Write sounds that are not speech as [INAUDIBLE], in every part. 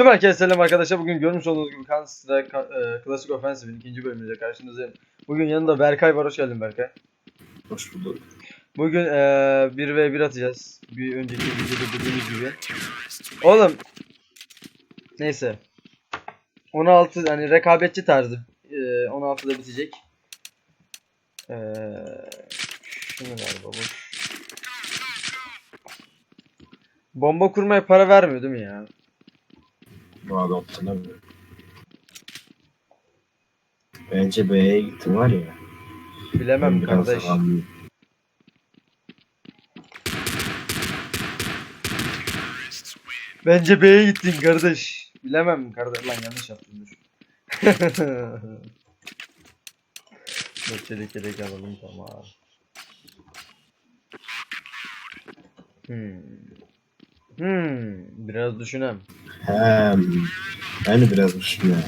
Tüm herkese selam arkadaşlar. Bugün görmüş olduğunuz gibi Counter Strike e, Classic Offensive'in ikinci bölümüyle karşınızdayım. Bugün yanında Berkay var. Hoş geldin Berkay. Hoş bulduk. Bugün e, 1v1 atacağız. Bir önceki videoda dediğimiz gibi. Oğlum. Neyse. 16 hani rekabetçi tarzı. E, 16'da bitecek. E, şunu ver baba. Bomba kurmaya para vermiyor değil mi ya? Adam tanımıyorum. Bence B'ye gittim var ya. Bilemem biraz kardeş. Bence B'ye gittin kardeş. Bilemem kardeş. Lan yanlış yaptım dur. [LAUGHS] Dur çelik yelek alalım tamam. Hmm. Hmm. Biraz düşünem. Hem. Ben de biraz düşünüyorum.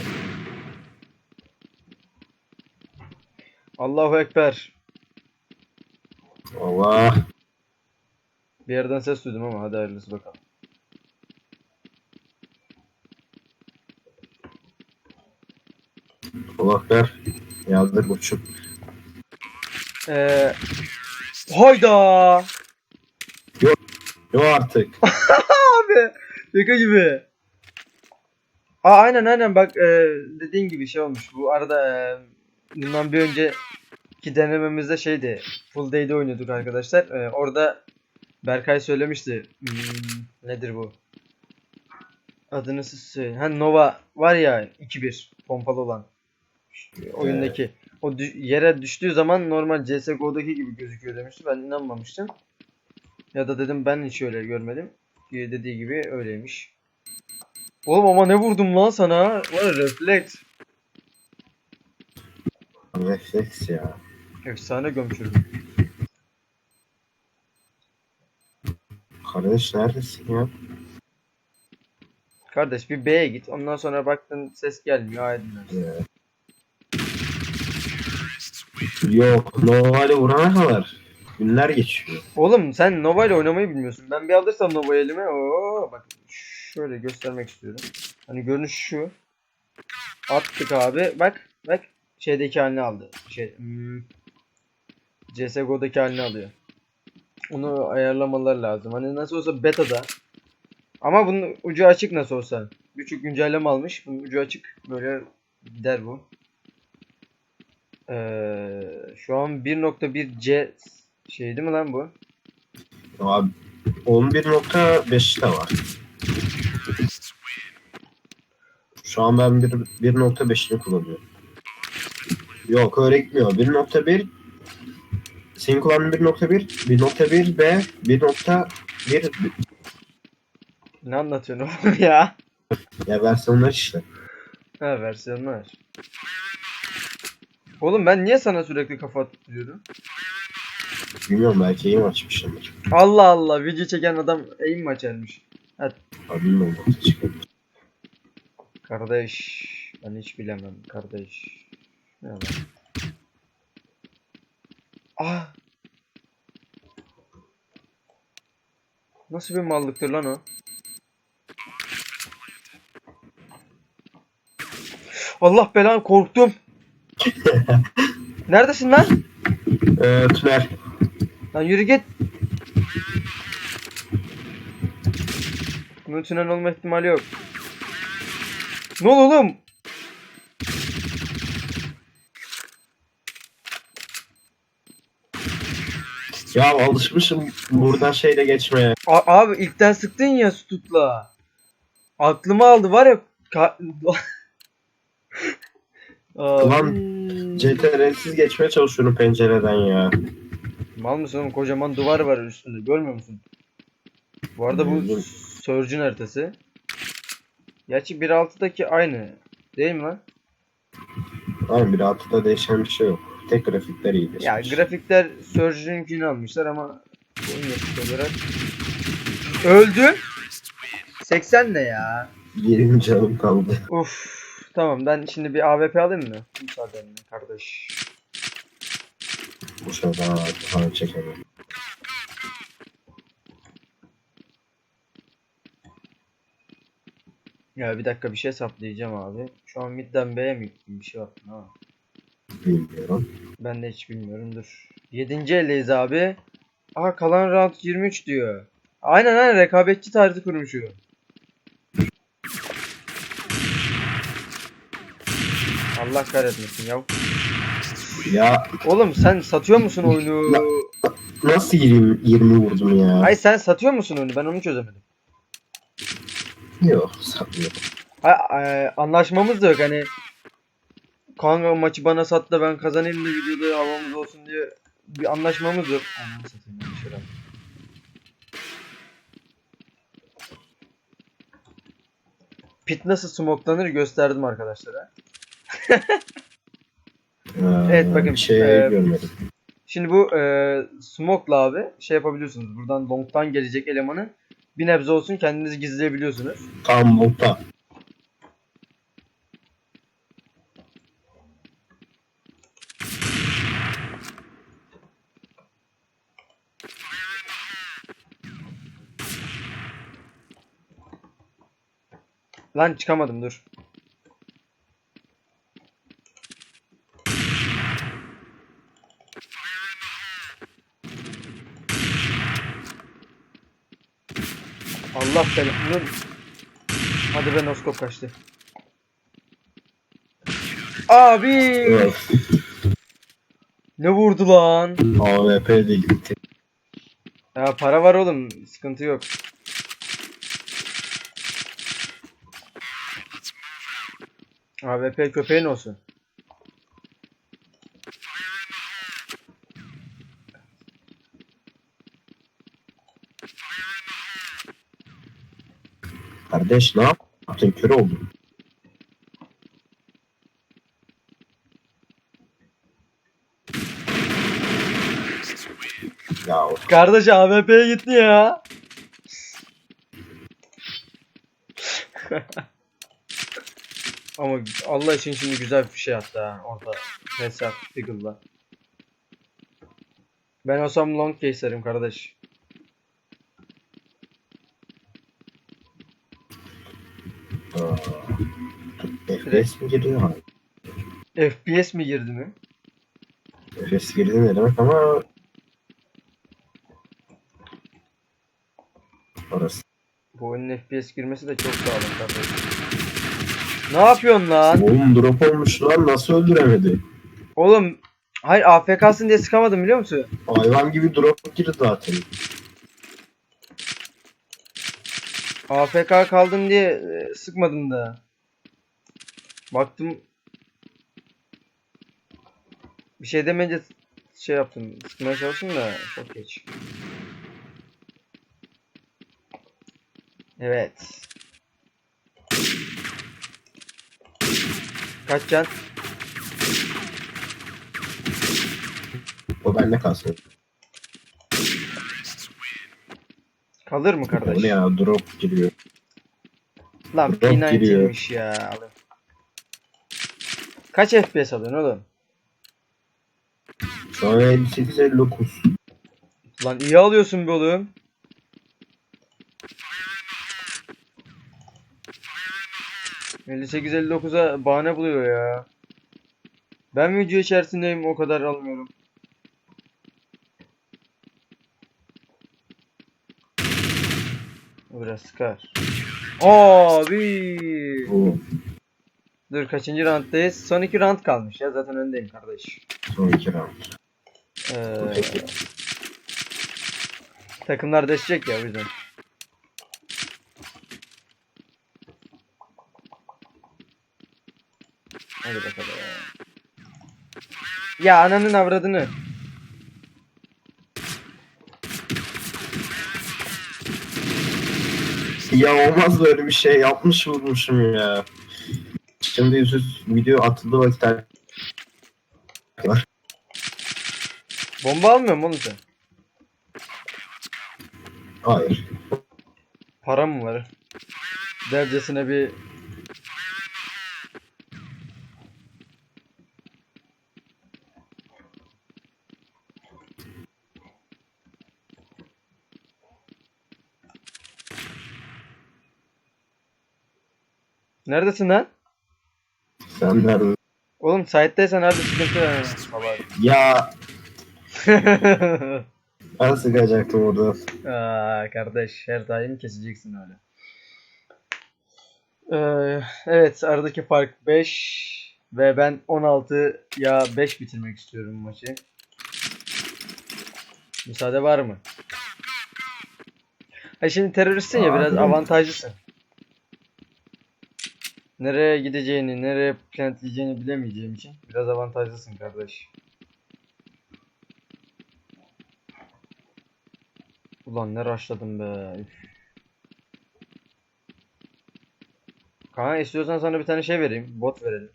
Allahu Ekber. Allah. Bir yerden ses duydum ama hadi hayırlısı bakalım. Allah ver. Yazdır buçuk. Ee, hayda. Yok artık. [LAUGHS] Abi şaka gibi. Aa, aynen aynen bak e, dediğin gibi şey olmuş. Bu arada e, bundan bir önceki denememizde şeydi. Full Day'de oynuyorduk arkadaşlar. E, orada Berkay söylemişti. Hmm, nedir bu? Adını siz söyleyin. Ha Nova var ya 2-1 pompalı olan. Oyundaki. O dü- yere düştüğü zaman normal CSGO'daki gibi gözüküyor demişti. Ben inanmamıştım. Ya da dedim ben hiç öyle görmedim. Diye dediği gibi öyleymiş. Oğlum ama ne vurdum lan sana? Var refleks. Refleks ya. Efsane gömçürdüm. Kardeş neredesin ya? Kardeş bir B'ye git. Ondan sonra baktın ses gelmiyor. Ya. Yok. Nova'yla vurana kadar günler geçiyor. Oğlum sen Nova ile oynamayı bilmiyorsun. Ben bir alırsam Nova'yı elime. Oo bak şöyle göstermek istiyorum. Hani görünüş şu. Attık abi. Bak bak şeydeki halini aldı. Şey hmm, CS:GO'daki halini alıyor. Onu ayarlamalar lazım. Hani nasıl olsa beta'da. Ama bunun ucu açık nasıl olsa. Küçük güncelleme almış. Bunun ucu açık. Böyle gider bu. Ee, şu an 1.1C şey değil mi lan bu? Abi 11.5 de var. Şu an ben bir- 1.5'ini kullanıyorum. Yok öyle gitmiyor. 1.1 senin kullandığın 1.1 1.1 B 1.1 Ne anlatıyorsun oğlum ya? ya versiyonlar işte. Ha versiyonlar. Oğlum ben niye sana sürekli kafa tutuyorum? Bilmiyorum belki iyi açmışımdır. Allah Allah video çeken adam aim mi açarmış? Abi bilmiyorum. çıkıyor. Kardeş ben hiç bilemem kardeş. Ne lan? Ah! Nasıl bir mallıktır lan o? Allah belanı korktum. [LAUGHS] Neredesin lan? Ee, tünel. Lan yürü git. Bunun tünel olma ihtimali yok. Ne oldu oğlum? Ya alışmışım buradan şeyle geçmeye. A- abi ilkten sıktın ya stutla. Aklımı aldı var ya. Ulan [LAUGHS] CTRL'siz geçmeye çalışıyorum pencereden ya. Mal mısın oğlum? Kocaman duvar var üstünde. Görmüyor musun? Bu arada bu. Surge'ün haritası. Gerçi 1.6'daki aynı. Değil mi lan? Bir altıda değişen bir şey yok. Tek grafikler iyi. Ya grafikler Surge'ünkini almışlar ama oyun yapısı olarak. Öldün. 80 ne ya? 20 canım kaldı. Uf. Tamam ben şimdi bir AWP alayım mı? Müsaadenle kardeş. Bu sefer daha çekemem. Ya bir dakika bir şey hesaplayacağım abi. Şu an midden B'ye mi gittim bir şey yaptım ha. Bilmiyorum. Ben de hiç bilmiyorum dur. 7. eldeyiz abi. Aa kalan round 23 diyor. Aynen aynen rekabetçi tarzı kurmuş o. Allah kahretmesin ya. Ya Oğlum sen satıyor musun oyunu? nasıl 20, 20 vurdum ya? Ay sen satıyor musun oyunu? Ben onu çözemedim. Yok satmıyorum. Ha, e, anlaşmamız da yok hani. Kanka maçı bana sat da ben kazanayım da videoda havamız olsun diye bir anlaşmamız yok. Ananı satayım ben şöyle. Pit nasıl smoklanır gösterdim arkadaşlara. [LAUGHS] Ha, Evet, bakın, şey e, görmedim. Şimdi bu e, smoke'la abi şey yapabiliyorsunuz. Buradan long'tan gelecek elemanı bir nebze olsun kendinizi gizleyebiliyorsunuz. Tam nokta. Lan çıkamadım dur. Allah belanı. Hadi be noskop kaçtı. Abi Evet. ne vurdu lan? AWP de gitti. Ya para var oğlum sıkıntı yok. AWP köpeğin olsun. Kardeş ne yaptın? Kör oldun. Ya Kardeş AWP'ye gitti ya. Ama Allah için şimdi güzel bir şey attı ha orada. Hesap Eagle'la. Ben olsam long keserim kardeş. FPS mi girdi? Ha, FPS mi girdi mi? FPS girdi ne demek ama orası. Bu oyunun FPS girmesi de çok sağlam kardeş. Ne yapıyorsun lan? Oğlum drop olmuş lan nasıl öldüremedi? Oğlum hayır AFK'sın diye sıkamadım biliyor musun? Hayvan gibi drop girdi zaten. AFK kaldın diye e, sıkmadım da. Baktım bir şey demeyince şey yaptım. Sıkmaya çalıştım da çok geç. Evet. Kaç can? O bende kalsın. Kalır mı kardeş? ne ya drop giriyor. Lan Drop giriyor. P90'miş ya. Alın. Kaç FPS alıyorsun oğlum? Şu an 58 59. Lan iyi alıyorsun be oğlum. ...58-59'a bahane buluyor ya. Ben video içerisindeyim o kadar almıyorum. Biraz sıkar. Abi. Dur kaçıncı rounddayız? Son iki round kalmış ya zaten öndeyim kardeş. son iki round. Ee, Peki. takımlar değişecek ya o yüzden. Hadi bakalım. Ya ananın avradını. Ya olmaz böyle bir şey yapmış vurmuşum ya. Şimdi yüzüz video atıldı vakit var. Bomba almıyor mu oğlum sen? Hayır. Para mı var? Dercesine bir Neredesin lan? Sen nerede? Oğlum site'deysen hadi sıkıntı. Baba. Ya [LAUGHS] ben sıkacaktım orada. Aa, kardeş her daim keseceksin öyle. Ee, evet aradaki fark 5 ve ben 16 ya 5 bitirmek istiyorum maçı. Müsaade var mı? Ha şimdi teröristsin ya biraz avantajlısın. Nereye gideceğini, nereye plantleyeceğini bilemeyeceğim için biraz avantajlısın kardeş. Ulan ne rushladım be. Üf. Kanka istiyorsan sana bir tane şey vereyim. Bot verelim.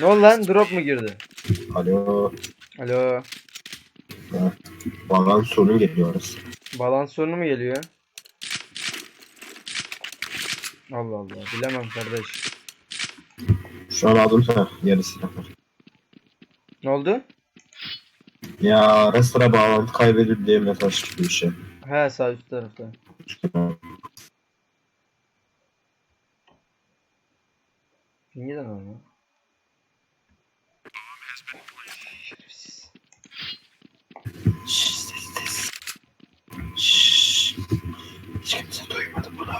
Ne oldu lan? Drop mu girdi? Alo. Alo. Bağlan sorun geliyor orası. Balans sorunu mu geliyor? Allah Allah. Bilemem kardeş. Şu an aldım sana yarısı. Ne oldu? Ya ara sıra bağlantı kaybedildi diye mesaj çıkıyor bir şey. He sağ üst tarafta. Pingi de normal. Şerefsiz. Şşş ses ses. Şşş. Hiç kimse duymadı bunu.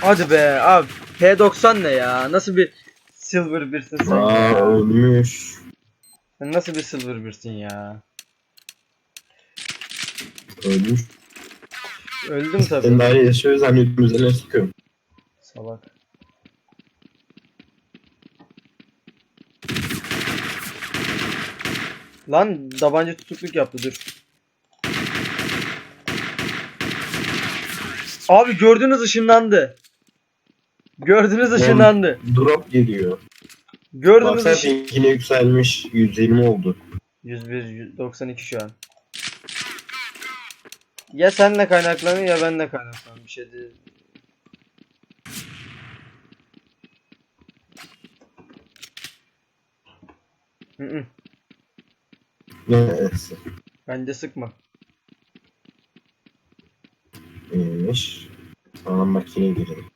Hadi be abi. P90 ne ya? Nasıl bir silver birsin sen Aa ölmüş. Sen nasıl bir silver birsin ya? Ölmüş. Öldüm Sen tabii. daha yaşıyor zannediyorum üzerine sıkıyorum. Salak. Lan tabanca tutukluk yaptı dur. Abi gördünüz ışınlandı. Gördünüz ışınlandı. Drop geliyor. Gördünüz Baksana ışın. yine yükselmiş. 120 oldu. 101 92 şu an. Ya senle kaynaklanıyor ya benle kaynaklanıyor bir şey değil. Hı hı. Neyse. Bence sıkma. İyiymiş. Tamam makineye girelim.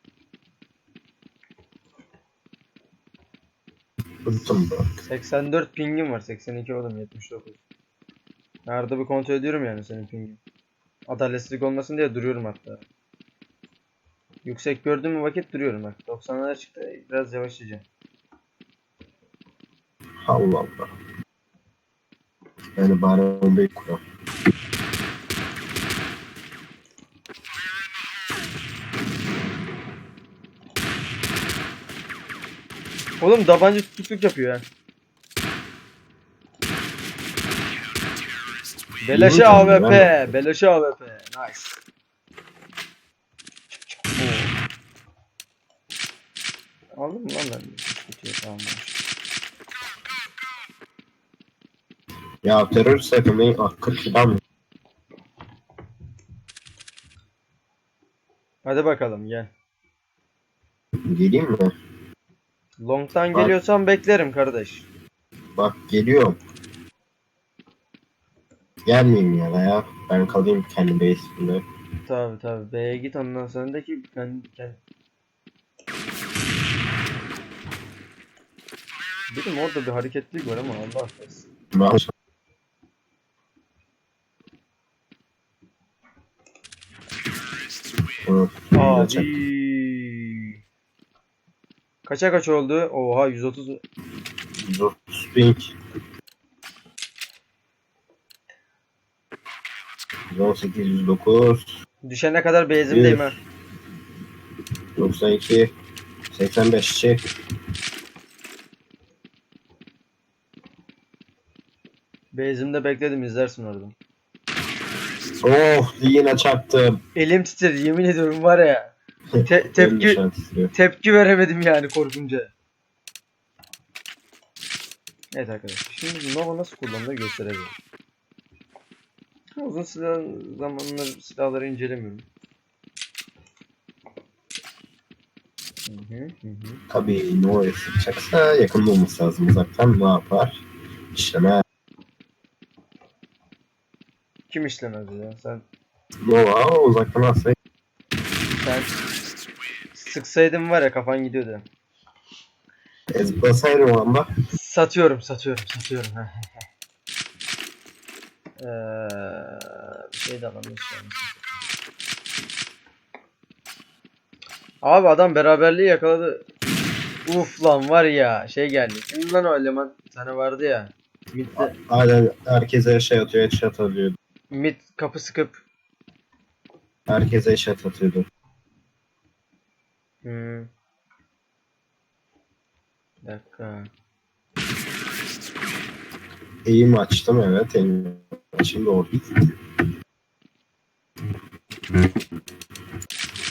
Bıktım bak. 84 pingim var. 82 oğlum 79. Nerede bir kontrol ediyorum yani senin pingin. Adaletsizlik olmasın diye duruyorum hatta. Yüksek gördüğüm vakit duruyorum bak. 90'lara çıktı biraz yavaşlayacağım. Allah Allah. Yani bari bombayı kuram. Oğlum tabanca tutukluk yapıyor ha. Beleşe AWP. Beleşe AWP. Nice. Mı lan ben? Bitiyor tamam. Ya terörist takımı ah 40 kilo mı? Hadi bakalım gel. Geleyim mi? Long'tan Bak. geliyorsan beklerim kardeş. Bak geliyorum. Gelmeyeyim ya da ya. Ben kalayım kendi base'imde. Tabi tabi. B'ye git ondan sonra da ki ben ben Dedim orada bir hareketlilik var ama Allah affetsin. Ben. Abi. Kaça kaç oldu? Oha 130. 130 ping. 118, 109, Düşene kadar base'imdeyim ha. 92, 85 çek. Base'imde bekledim izlersin oradan. Oh yine çarptım. Elim titredi yemin ediyorum var ya. Te- [LAUGHS] Benim de tepki şu an titriyor. tepki veremedim yani korkunca. Evet arkadaşlar şimdi Nova nasıl kullanılır göstereceğim. [LAUGHS] Uzun silah zamanları silahları incelemiyorum. Hı hı hı. Tabii Nova'ya sıkacaksa yakında olması lazım uzaktan ne yapar? İşleme Kim işlemez ya? Sen Nova uzaktan atsa sen sıksaydın var ya kafan gidiyordu. ezbasaydım o anda. Satıyorum, satıyorum, satıyorum. [LAUGHS] Eee bir şey de an. Abi adam beraberliği yakaladı. Uf lan var ya şey geldi. Kim lan o eleman? Tane vardı ya. Mid'de, Hala herkese şey atıyor, headshot atıyordu. mid kapı sıkıp. Herkese headshot atıyordu. Hmm. Bir dakika. Eğim açtım evet. Eğim doğru değil.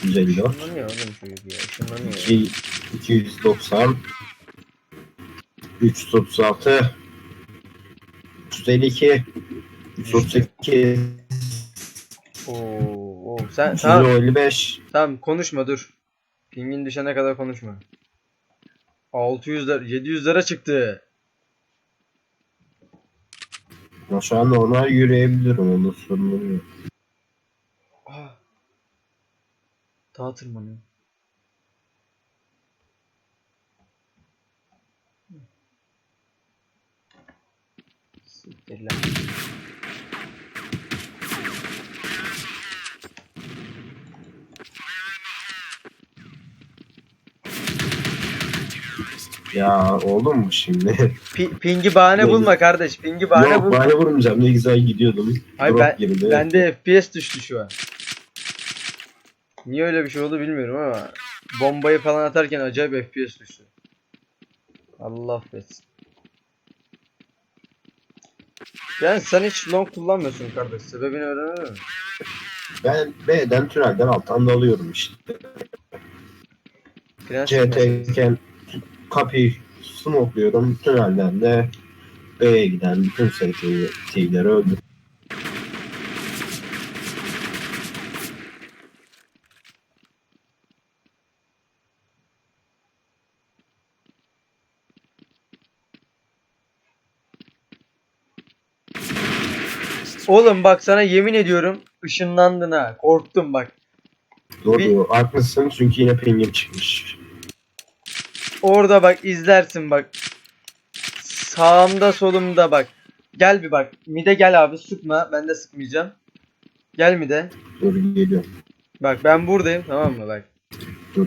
154 Şunlanıyor oğlum çocuk ya. Şunlanıyor. 2 290 336 352 338 Oo, oo. Sen tamam, 355 tamam konuşma dur. Pingin düşene kadar konuşma. 600 lira, 700 lira çıktı. Ama şu an normal yürüyebilirim onun sorunu yok. Ah. Dağa tırmanıyor. Siktir. Ya oldu mu şimdi? Pi- pingi bahane bulma kardeş. Pingi bahane Yok bulma. bana vurmayacağım ne güzel gidiyordum. Hayır Drop ben, girdi. bende FPS düştü şu an. Niye öyle bir şey oldu bilmiyorum ama bombayı falan atarken acayip FPS düştü. Allah affetsin. Yani sen hiç long kullanmıyorsun kardeş. Sebebini öğrenebilir miyim? Ben B'den tünelden alttan dalıyorum işte. Prensip meselesi. CT'ken kapıyı smokluyorum. Tünelden de B'ye giden bütün ST'leri öldür. Oğlum bak sana yemin ediyorum ışınlandın ha. Korktum bak. Doğru Bir- haklısın çünkü yine pingim çıkmış. Orada bak izlersin bak. Sağımda solumda bak. Gel bir bak. Mide gel abi sıkma. Ben de sıkmayacağım. Gel mide. Dur geliyorum. Bak ben buradayım tamam mı bak. Dur.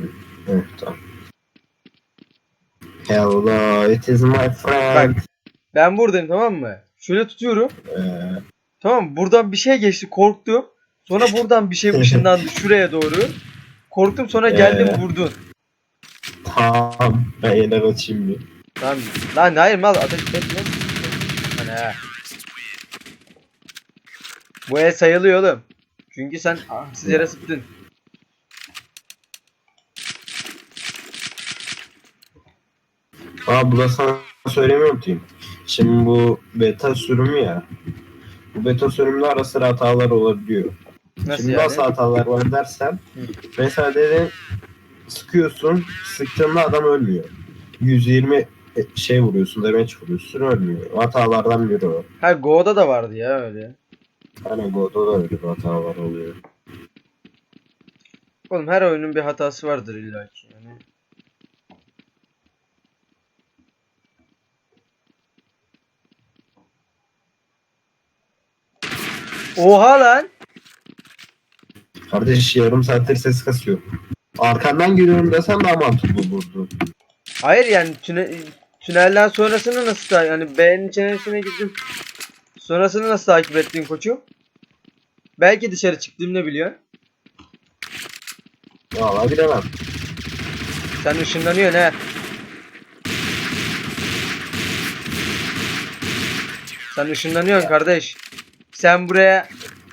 Evet tamam. Hello, it is my friend. Ben buradayım tamam mı? Şöyle tutuyorum. Ee, Tamam mı? Buradan bir şey geçti korktum. Sonra buradan bir şey [LAUGHS] ışınlandı şuraya doğru. Korktum sonra geldim Ee? vurdun. Tamam. Ben yine kaçayım bir. Tamam. Lan hayır mal ateş etme. Hani ha. Bu el sayılıyor oğlum. Çünkü sen siz yere sıktın. Aa bu da sana söylemiyorum ki. Şimdi bu beta sürümü ya. Bu beta sürümde ara sıra hatalar olabiliyor. Nasıl Şimdi yani? nasıl hatalar var dersen. Mesela dedi sıkıyorsun. Sıktığında adam ölmüyor. 120 şey vuruyorsun, damage vuruyorsun ölmüyor. Hatalardan biri o. Ha Go'da da vardı ya öyle. Hani God'da da öyle bir hatalar oluyor. Oğlum her oyunun bir hatası vardır illa ki. Yani. Oha lan. Kardeş yarım saattir ses kasıyor. Arkandan geliyorum desem daha mantıklı olurdu. Hayır yani tüne, tünelden sonrasını nasıl ta- yani B'nin içerisine girdim. Sonrasını nasıl takip ettin koçum? Belki dışarı çıktığım ne biliyorsun? Valla bilemem. Sen ışınlanıyorsun he. Sen ışınlanıyorsun kardeş. Sen buraya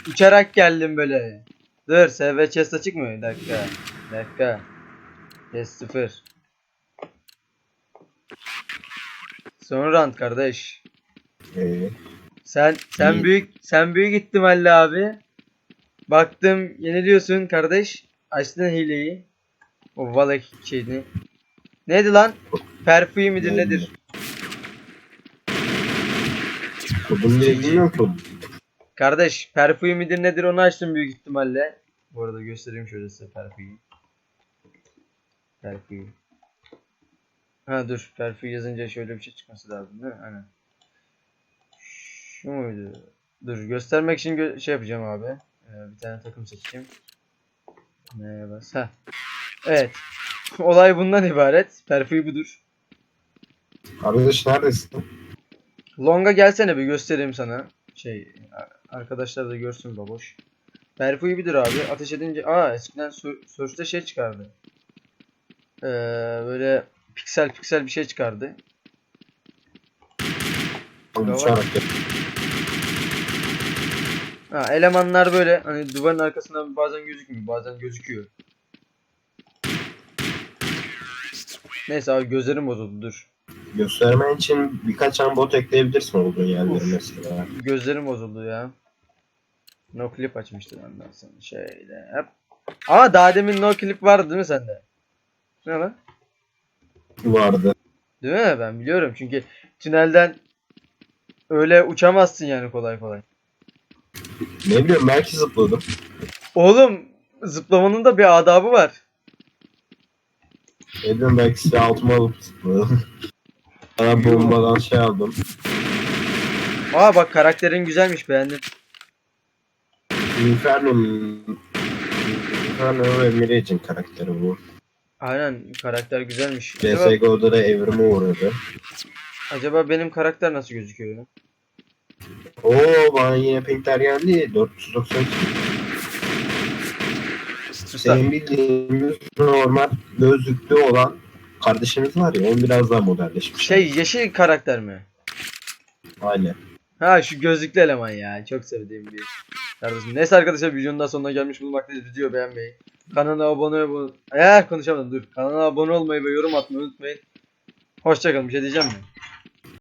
uçarak geldin böyle. Dur SV chest açık mı? Bir dakika. Dakika. Chest 0. Son round kardeş. Ee, Sen sen İyi. büyük sen büyük ihtimalle abi. Baktım yeniliyorsun kardeş. Açtın hileyi. O Valek şeyini. Neydi lan? Perfui midir nedir? Kodunu bilmiyorum. Kardeş Perfui midir nedir onu açtım büyük ihtimalle. Bu arada göstereyim şöyle size Perfui'yi. Perfui. Ha dur Perfui yazınca şöyle bir şey çıkması lazım değil mi? Aynen. Şu muydu? Dur göstermek için gö- şey yapacağım abi. Ee, bir tane takım seçeyim. Neye bas? Ha. Evet. [LAUGHS] Olay bundan ibaret. Perfui budur. Arkadaş neredesin? Long'a gelsene bir göstereyim sana. Şey arkadaşlar da görsün baboş. Perfui bilir abi. Ateş edince aa eskiden Sur- Surge'de şey çıkardı. Ee, böyle piksel piksel bir şey çıkardı. Uçarak. Ha elemanlar böyle hani duvarın arkasından bazen gözükmüyor, bazen gözüküyor. Neyse abi gözlerim bozuldu dur. Göstermen için birkaç tane bot ekleyebilirsin olduğun yerlere mesela. Gözlerim bozuldu ya. No clip açmıştım ondan sonra şöyle hep. Aa daha demin no clip vardı değil mi sende? Ne lan? Vardı. Değil mi? Ben biliyorum çünkü tünelden öyle uçamazsın yani kolay kolay. Ne biliyorum belki zıpladım. Oğlum zıplamanın da bir adabı var. Ne biliyorum belki size altıma alıp zıpladım. [LAUGHS] Bana bombadan şey aldım. Aa bak karakterin güzelmiş beğendim. Inferno Inferno ve Mirage'in karakteri bu. Aynen karakter güzelmiş. Acaba, CSGO'da da evrime uğradı. acaba benim karakter nasıl gözüküyor ya? Oo bana yine pinkler geldi. 492. Sus lan. Senin bildiğimiz normal gözlüklü olan kardeşimiz var ya onun biraz daha modelleşmiş. Şey yeşil karakter mi? Aynen. Ha şu gözlüklü eleman ya. Çok sevdiğim bir kardeşim. Neyse arkadaşlar videonun daha sonuna gelmiş bulunmaktayız. Video beğenmeyi. Kanala abone olmayı. Eğer konuşamadım dur. Kanala abone olmayı ve yorum atmayı unutmayın. Hoşçakalın. Bir şey diyeceğim mi?